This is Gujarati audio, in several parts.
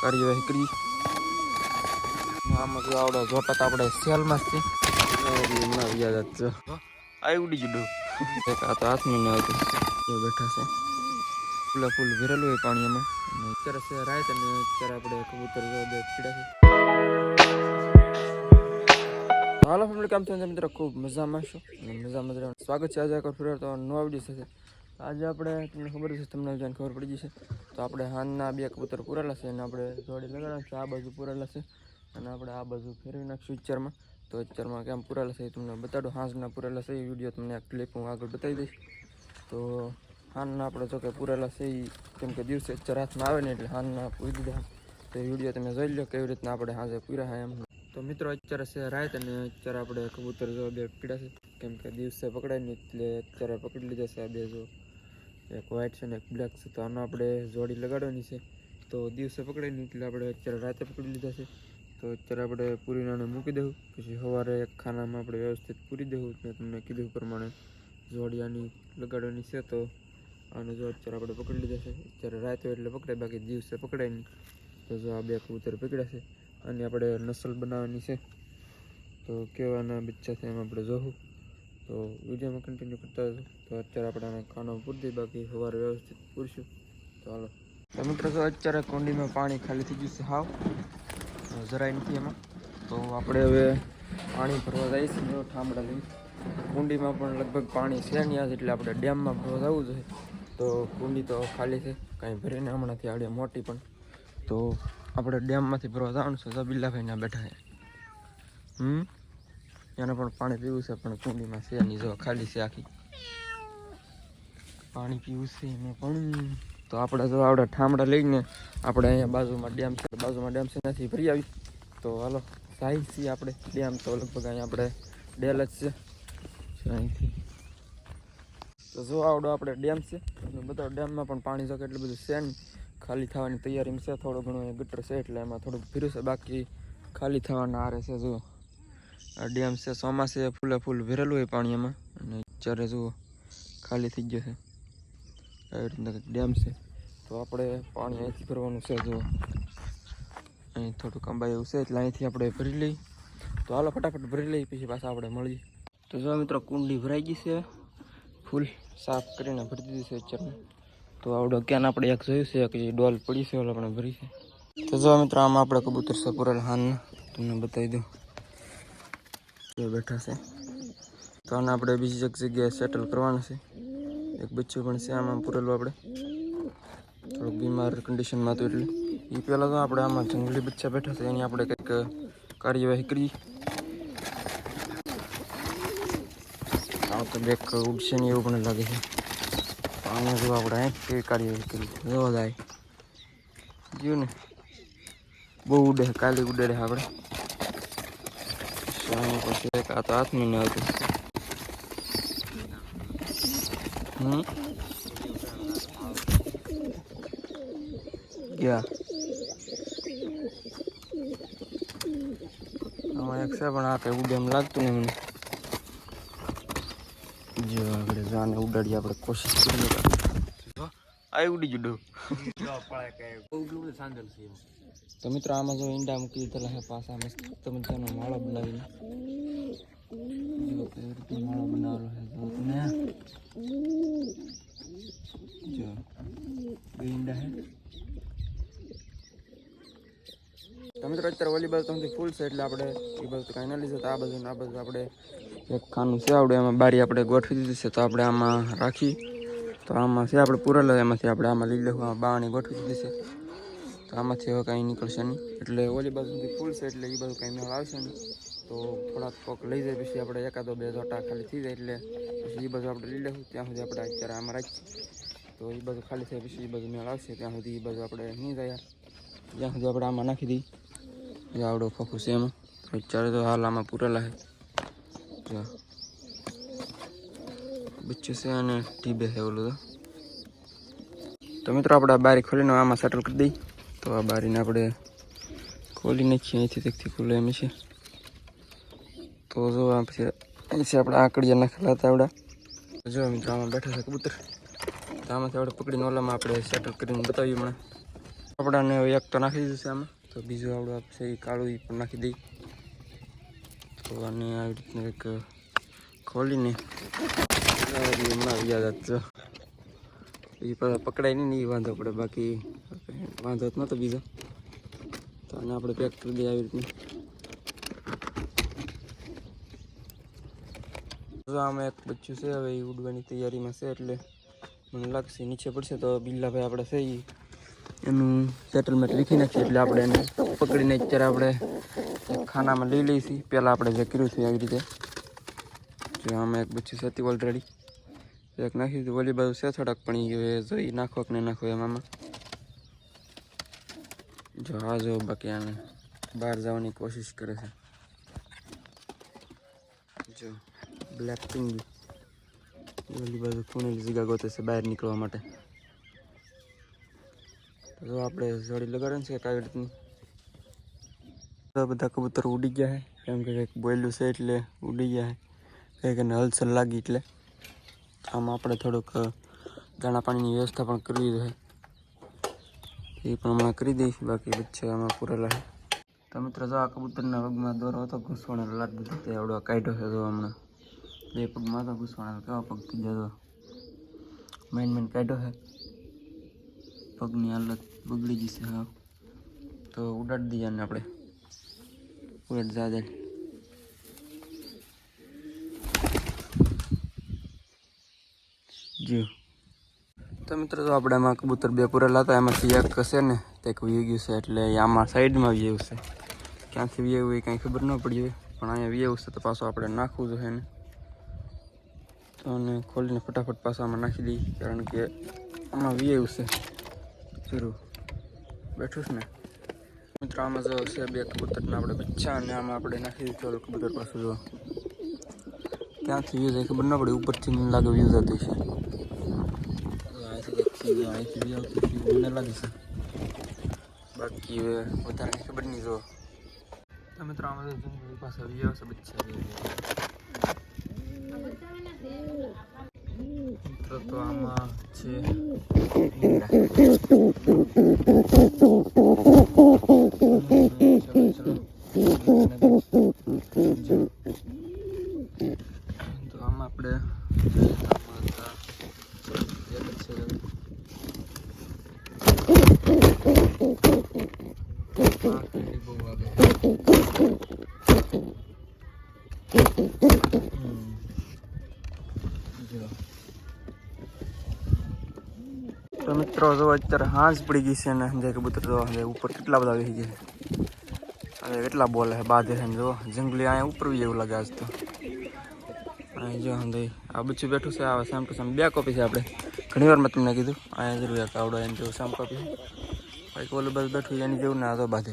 કાર્યવાહી કરી આમાં જો આવડે જોટા તો આપણે સેલમાં જ છે. યાદ જ આવી ઉડી જડું એક આ તો હાથમાં ને આવતું જો બેઠા છે. ફૂલા ફૂલ ભરેલું હોય પાણીમાં. અને અત્યારે સ્વાગત છે આજે નવા વીડિયો સાથે આજે આપણે, તમને ખબર છે, તમને જાણ ખબર પડી જશે, તો આપણે હાનના બે કબૂતર પૂરેલા છે અને આપણે જોડી લગાડવા છે, આ બાજુ પૂરેલા છે અને આપણે આ બાજુ ફેરવી નાખશું ઇચ્ચરમાં તો ઇચ્ચરમાં કેમ પૂરેલા છે એ તમને બતાડું. હાંસના પૂરેલા છે, એ વીડિયો તમને આ ક્લિપ હું આગળ બતાવી દઈશ. તો હાનના આપણે જો કે પૂરેલા છે એ કેમ કે દિવસે ઇચ્ચર હાથમાં આવે ને એટલે હાનના પૂરી દીધા. તો એ વીડિયો તમે જોઈ લો કેવી રીતના આપણે હાજે પૂરા એમ. તો મિત્રો, અત્યારે છે રાત અને અત્યારે આપણે કબૂતર જો બે પીડા છે. કેમ કે દિવસે પકડાય ને એટલે અત્યારે પકડી લીધા છે આ બે જો. એક વ્હાઇટ છે ને એક બ્લેક છે. તો આનો આપણે જોડી લગાડવાની છે. તો દિવસે પકડાય નહીં એટલે આપણે અત્યારે રાતે પકડી લીધા છે. તો અત્યારે આપણે પૂરીને મૂકી દઉં. પછી સવારે એક ખાનામાં આપણે વ્યવસ્થિત પૂરી દઉં. મેં તમને કીધું પ્રમાણે જોડી આની લગાડવાની છે. તો આને જો અત્યારે આપણે પકડી લીધા છે. અત્યારે રાતે એટલે પકડાય, બાકી દિવસે પકડાય નહીં. તો જો આ બે કબૂતર પકડ્યા છે. અને આપણે નસલ બનાવવાની છે. તો કેવાના બચ્ચા છે, એમ આપણે જોવું તો વિડીયોમાં કન્ટિન્યુ કરતા રહેજો. તો અત્યારે આપણે ખાનો પૂરતી બાકી સવારે વ્યવસ્થિત પૂરશું. તો હાલો તો મિત્રો અત્યારે કુંડીમાં પાણી ખાલી થઈ ગયું છે હાવ. જરાય નથી એમાં. તો આપણે હવે પાણી ભરવા છીએ જો ઠામડા કુંડીમાં પણ લગભગ પાણી છે નહીં આજ, એટલે આપણે ડેમમાં ભરવા જવું જોઈએ તો કુંડી તો ખાલી છે, કાંઈ ભરીને હમણાંથી આવડે મોટી પણ. તો આપણે ડેમમાંથી ભરવા જવાનું છે જબીલાભાઈ ના બેઠા હમ? એને પણ પાણી પીવું છે, પણ કુંડીમાં છે એની જો ખાલી છે આખી. પાણી પીવું છે એને પણ. તો આપણે જો આવડે ઠામડા લઈને આપણે અહીંયા બાજુમાં ડેમ છે, બાજુમાં ડેમ છે, ત્યાંથી ભરી આવી તો હાલો જાય છીએ આપણે ડેમ. તો લગભગ અહીંયા આપણે ડેલ જ છે. અહીંથી. તો જો આવડો આપણે ડેમ છે બધા ડેમમાં પણ પાણી જો એટલું બધું છે ખાલી થવાની તૈયારીમાં છે, થોડું ઘણું ગટર છે, એટલે એમાં થોડુંક ફીરું છે. બાકી ખાલી થવાના આરે છે, જુઓ. આ ડેમ છે, ચોમાસે ફૂલે ફૂલ ભરેલું હોય પાણી એમાં અને અત્યારે જુઓ, ખાલી થઈ ગયો છે. આવી રીતના ડેમ છે. તો આપણે પાણી અહીંથી ભરવાનું છે, જુઓ. અહીં થોડું કંબાઈ એવું છે, એટલે અહીંથી આપણે ભરી લઈ તો હાલો ફટાફટ ભરી લઈ પછી પાછા આપણે મળીએ. તો જો મિત્રો, કુંડી ભરાઈ ગઈ છે. ફૂલ સાફ કરીને ભરી દીધી છે અત્યારે. તો આવડો ક્યાં આપણે એક જોયું છે કે ડોલ પડી છે, ઓલો આપણે ભરી છે. તો જો મિત્રો, આમાં આપણે કબૂતર છે, પૂરેલ હાન તમને બતાવી દઉં. એ બેઠા છે. તો આને આપણે બીજી એક જગ્યાએ સેટલ કરવાનું છે. એક બચ્ચું પણ છે આમાં પૂરેલું આપણે. થોડુંક બીમાર કન્ડિશનમાં હતું એટલે. એ પહેલાં તો આપણે આમાં જંગલી બચ્ચા બેઠા છે, એની આપણે કંઈક કાર્યવાહી કરી આ તો બેક ઉડશે ને એવું પણ લાગે છે. આને જો આપણે અહીં કેવી કાર્યવાહી કરી જોવા જાય જીવ ને. બહુ ઉડે, કાલે ઉડે આપણે. પછી એક આ તો હાથમાં ને આવતું હમ ગયા આમાં એક છે પણ આ કઈ ઉડે એમ લાગતું નહીં મને જો આગળ જાને ઉડાડી આપણે કોશિશ કરીએ આવી ઉડી જડો તો મિત્રો, આમાં જો ઈંડા મૂકી દીધેલા છે પાછા મસ્ત માળો બનાવીને. માળો તમે જો બે ઈંડા છે. તો મિત્રો, અત્યારે ઓલી બાજુ ફૂલ છે એટલે આપણે એ બાજુ કાંઈ તો આ બાજુ બાજુ આપણે એક ખાનું છે આવડે, એમાં બારી આપણે ગોઠવી દીધી છે તો આપણે આમાં રાખી. તો આમાં છે આપણે પૂરેલો એમાંથી આપણે આમાં લઈ લેવું બાવાની ગોઠવી દીધી છે. તો આમાંથી હવે કાંઈ નીકળશે નહીં. એટલે ઓલી બાજુથી ફૂલ છે એટલે એ બાજુ કાંઈ મેળ આવશે નહીં. તો થોડાક કોક લઈ જાય, પછી આપણે એકાદો બે જોટા ખાલી થઈ જાય એટલે પછી એ બાજુ આપણે લઈ લઈશું ત્યાં સુધી આપણે અત્યારે આમાં રાખીએ તો એ બાજુ ખાલી થાય, પછી એ બાજુ મેળ આવશે. ત્યાં સુધી એ બાજુ આપણે નહીં જાય. ત્યાં સુધી આપણે આમાં નાખી દઈએ. આવડો ફોકસ છે એમાં. અત્યારે તો હાલ આમાં પૂરેલા છે. જો. બચ્ચું છે અને ટીબે છે ઓલું તો. મિત્રો, આપણે બારી ખોલીને આમાં સેટલ કરી દઈએ. તો આ બારીને આપણે ખોલી નાખીએ અહીંથી તેથી ખુલે એમ છે તો જો આ પછી અહીંથી આપણે આકડિયા નાખેલા હતા આવડા જો મિત્રો આમાં બેઠા છે કબૂતર તો આમાંથી આપણે પકડીને ઓલામાં આપણે સેટલ કરીને બતાવ્યું હમણાં આપણાને હવે એક તો નાખી દીધું છે આમાં તો બીજું આવડું આપશે એ કાળું એ પણ નાખી દઈ તો આને આવી રીતના એક ખોલીને લાવરી હમણાં યાદ હતો એ પાછા પકડાય નહીં ને એ વાંધો પડે બાકી વાંધો જ નહોતો બીજો. તો આને આપણે પેક કરી દઈએ આવી રીતનું. આમાં એક બચ્ચું છે, હવે એ ઉડવાની તૈયારીમાં છે, એટલે મને લાગશે નીચે પડશે તો બિલ્લાભાઈ આપણે છે એનું સેટલમેન્ટ લીખી નાખીએ એટલે આપણે એને પકડીને અત્યારે આપણે ખાનામાં લઈ લઈશું. પહેલાં આપણે જે કર્યું છે આવી રીતે. જો આમાં એક બચ્ચું છે ઓલરેડી એક નાખી દીધું ઓલી બાજુ છે થોડાક, પણ એ જોઈ નાખો કે નહીં નાખો એમાં જો આ જો બાકી આને બહાર જવાની કોશિશ કરે છે. જો બ્લેક પિંગ ઓલી બાજુ ખૂણેલી જગ્યા ગોતે છે બહાર નીકળવા માટે. તો જો આપણે જોડી લગાડે છે કાવી રીતની બધા કબૂતર ઉડી ગયા છે. કેમ કે કંઈક બોયલું છે એટલે ઉડી ગયા છે. કંઈક એને હલચલ લાગી એટલે. આમાં આપણે થોડુંક દાણા પાણીની વ્યવસ્થા પણ કરવી જોઈએ એ પણ હમણાં કરી દઈશ, બાકી વચ્ચે આમાં પૂરેલા છે. તો મિત્રો, જો આ કબૂતરના પગમાં દોરો હતો ઘૂસવાણો લાગ દીધો તે આવડો કાઢ્યો છે તો હમણાં. બે પગમાં હતો ઘૂસવાણો કેવા પગ કીધો હતો મેન મેન કાઢ્યો છે. પગની હાલત બગડી જશે હા તો ઉડાડી દઈએ ને આપણે. ઉડાડ જા જી. તો મિત્રો તો આપણે આમાં કબૂતર બે પૂરેલા હતા એમાંથી એક હશે ને, તે વી ગયું છે, એટલે આમાં સાઈડમાં વ્યવું છે. ક્યાંથી વ્યવું એ કાંઈ ખબર ન પડી હોય, પણ અહીંયા વ્યવું છે, તો પાછું આપણે નાખવું જોઈએ ને. તો અને ખોલીને ફટાફટ પાછો આમાં નાખી દઈએ, કારણ કે આમાં વ્યવું છે. જરૂર. બેઠું છે ને? મિત્રો, આમાં જો છે બે કબૂતરના આપણે બચ્ચા, અને આમાં આપણે નાખી દીધું કબૂતર પાછું જો ક્યાંથી વ્યૂઝ ખબર ન પડી, ઉપરથી મને લાગે વ્યૂઝ હતી છે અહીંથી અહીંથી વ્યૂ આવતી મને લાગે છે બાકી હવે વધારે ખબર નહીં જો તો મિત્રો આમાં તો જંગલી પાસે વ્યૂ આવશે બચ્ચા મિત્રો તો આમાં છે તો આમાં આપણે આમાં હતા એક જ છે હવે. આ કીડી બહુ વાગે. હમ. જો. તો મિત્રો, જો અત્યારે હાંસ પડી ગઈ છે ને, જે કબૂતર જો હવે ઉપર કેટલા બધા વહી ગયા? હવે કેટલા બોલે છે, બાંધે છે જો, જંગલી અહીંયા ઉપર બી એવું લાગે આજ તો. જો હંદે આ બચ્ચું બેઠું છે, આ સામ ટુ બે કોપી છે આપણે. ઘણી વાર મેં તમને કીધું, અહીંયા જરૂર એક આવડો એમ જેવું સામ કોપી છે. ઓલું બસ બેઠું એની જેવું ના તો બાંધે.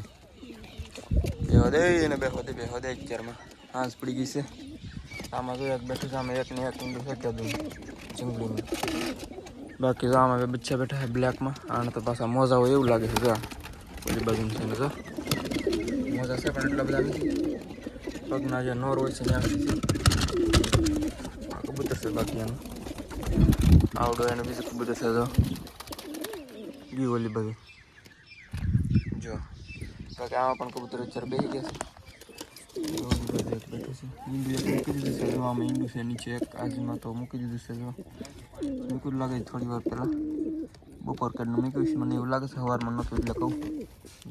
બેહો દે, એને બેહો દે બેહો દે અત્યારમાં. હાંસ પડી ગઈ છે. આમાં તો એક બેઠું છે એક ને એક ઊંડું છે કે ચીંગડીમાં બાકી તો આમાં બચ્ચા બેઠા છે બ્લેકમાં. આને તો પાછા મોજા હોય એવું લાગે છે, જો ઓલી બાજુ છે ને તો મોજા છે પણ એટલા બધા નથી. પગના જે નોર હોય છે ત્યાં કબૂતર છે બાકી એનું. આવડો એનું બીજું કબૂતર છે તો બી ઓલી બાજુ. જો. બાકી આમાં પણ કબૂતર અત્યારે બેસી ગયા છે જો ઓલી બાજુ એક બેઠું છે. ઈંડું છે. એક આજમાં તો મૂકી દીધું છે મૂક્યું લાગે થોડી વાર પહેલાં. બપોર કાઢનું મૂક્યું છે. મને એવું લાગે છે સવારમાં નહોતું એટલે કહું.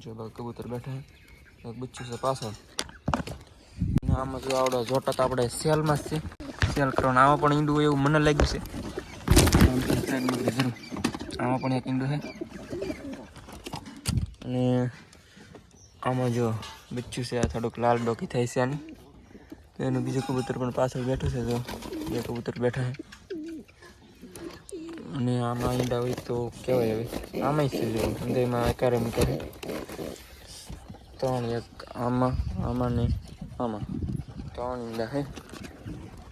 જો બાકી કબૂતર બેઠા એક બચ્ચું છે પાછળ. આમાં જો આવડે જોટક આપણે સેલમાં જ છે. સેલ કરવાનું. આમાં પણ ઈંડું એવું મને લાગ્યું છે. આમાં પણ એક ઈંડું છે. અને આમાં જો બચ્ચું છે, આ થોડુંક લાલ ડોકી થાય છે આની. તો એનું બીજું કબૂતર પણ પાછળ બેઠું છે તો બે કબૂતર બેઠા છે. અને આમાં ઈંડા હોય તો કહેવાય હવે. આમાં છે જો. એમાં એકારે મૂકે ત્રણ એક આમાં આમાં ને આમાં. ત્રણ ઈંડા છે.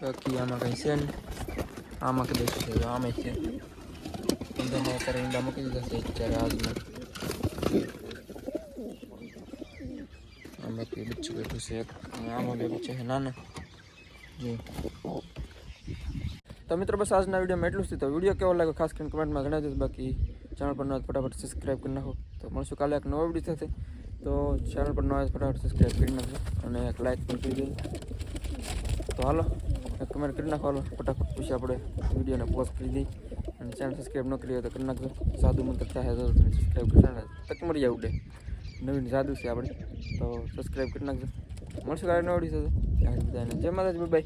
બાકી આમાં કંઈ છે ને આમાં કદાચ છે. આમાં છે. હૃદયમાં એકારે ઈંડા મૂકી દીધા છે અત્યારે હાલમાં. કંઈ બચ્ચું બેઠું છે. એક આમાં બે બચ્ચા છે, નાના. જો. તો મિત્રો, બસ આજના વિડીયોમાં એટલું જ તો વીડિયો કેવો લાગ્યો? ખાસ કરીને કમેન્ટમાં જણાવી દેજો બાકી ચેનલ પર ન ફટાફટ સબસ્ક્રાઈબ કરી નાખો. તો મળશું કાલે એક નવો વીડિયો સાથે. તો ચેનલ પર નવા ફટાફટ સબસ્ક્રાઈબ કરી નાખજો અને એક લાઇક પણ કરી દેજો. તો હાલો કમેન્ટ કરી નાખો. હાલો, ફટાફટ પછી આપણે વિડીયોને પોસ્ટ કરી દઈએ. અને ચેનલ સબસ્ક્રાઈબ ન કરી હોય તો કરી નાખજો. સાદું મંત્ર થાય તો સબસ્ક્રાઈબ કરી ને, તક મળી આવડે. ઉડે નવીન સાદું છે આપણે. તો સબસ્ક્રાઈબ કરી નાખજો. મળશું કાલે નવડી સાથે. બધાને જય માતાજી બાય